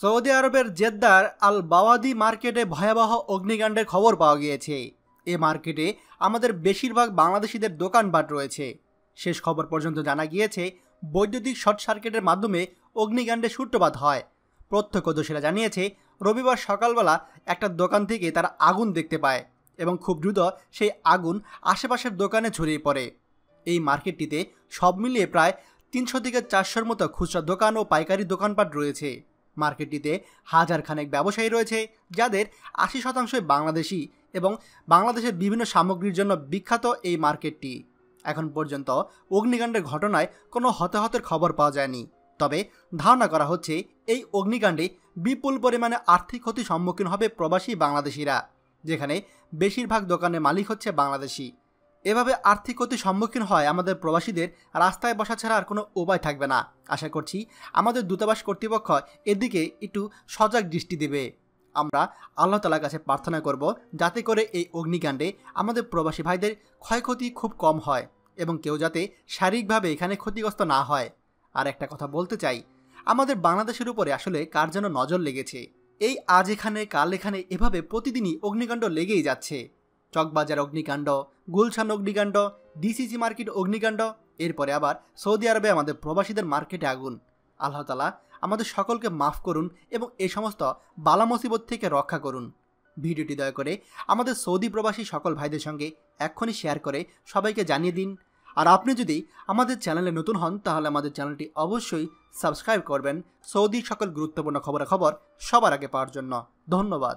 Saudi আরবের জেদ্দার আল বাওয়াদি মার্কেটে ভয়াবহ অগ্নিকাণ্ডের খবর পাওয়া গিয়েছে। এ মার্কেটে আমাদের বেশিরভাগ বাংলাদেশিদের দোকানপাট রয়েছে। শেষ খবর পর্যন্ত জানা গিয়েছে, বৈদ্যুতিক শর্ট সার্কিটের মাধ্যমে অগ্নিকাণ্ডের সূত্রপাত হয়। প্রত্যক্ষদর্শীরা জানিয়েছে, রবিবার সকালবেলা একটা দোকান থেকে তারা আগুন দেখতে পায় এবং খুব দ্রুত সেই আগুন আশেপাশের দোকানে ছড়িয়ে পড়ে। এই মার্কেটটিতে সব মিলিয়ে প্রায় তিনশো থেকে চারশোর মতো খুচরা দোকান ও পাইকারি দোকানপাট রয়েছে। মার্কেটটিতে হাজার খানেক ব্যবসায়ী রয়েছে, যাদের আশি শতাংশই বাংলাদেশি এবং বাংলাদেশের বিভিন্ন সামগ্রীর জন্য বিখ্যাত এই মার্কেটটি। এখন পর্যন্ত অগ্নিকাণ্ডের ঘটনায় কোনো হতাহতের খবর পাওয়া যায়নি। তবে ধারণা করা হচ্ছে, এই অগ্নিকাণ্ডে বিপুল পরিমাণে আর্থিক ক্ষতির সম্মুখীন হবে প্রবাসী বাংলাদেশিরা, যেখানে বেশিরভাগ দোকানের মালিক হচ্ছে বাংলাদেশি। এভাবে আর্থিক ক্ষতির সম্মুখীন হয় আমাদের প্রবাসীদের, রাস্তায় বসা ছাড়া আর কোনো উপায় থাকবে না। আশা করছি আমাদের দূতাবাস কর্তৃপক্ষ এদিকে একটু সজাগ দৃষ্টি দেবে। আমরা আল্লাহ তালার কাছে প্রার্থনা করব যাতে করে এই অগ্নিকাণ্ডে আমাদের প্রবাসী ভাইদের ক্ষয়ক্ষতি খুব কম হয় এবং কেউ যাতে শারীরিকভাবে এখানে ক্ষতিগ্রস্ত না হয়। আর একটা কথা বলতে চাই, আমাদের বাংলাদেশের উপরে আসলে কার যেন নজর লেগেছে? এই আজ এখানে, কাল এখানে এভাবে প্রতিদিনই অগ্নিকাণ্ড লেগেই যাচ্ছে। চকবাজার অগ্নিকাণ্ড, গুলশান অগ্নিকাণ্ড ডিসিসি মার্কেট অগ্নিকাণ্ড, এরপরে আবার সৌদি আরবে আমাদের প্রবাসীদের মার্কেটে আগুন। আল্লাহ তালা আমাদের সকলকে মাফ করুন এবং এ সমস্ত বালা মুসিবত থেকে রক্ষা করুন। ভিডিওটি দয়া করে আমাদের সৌদি প্রবাসী সকল ভাইদের সঙ্গে এক্ষুনি শেয়ার করে সবাইকে জানিয়ে দিন। আর আপনি যদি আমাদের চ্যানেলে নতুন হন, তাহলে আমাদের চ্যানেলটি অবশ্যই সাবস্ক্রাইব করবেন সৌদির সকল গুরুত্বপূর্ণ খবরাখবর সবার আগে পাওয়ার জন্য। ধন্যবাদ।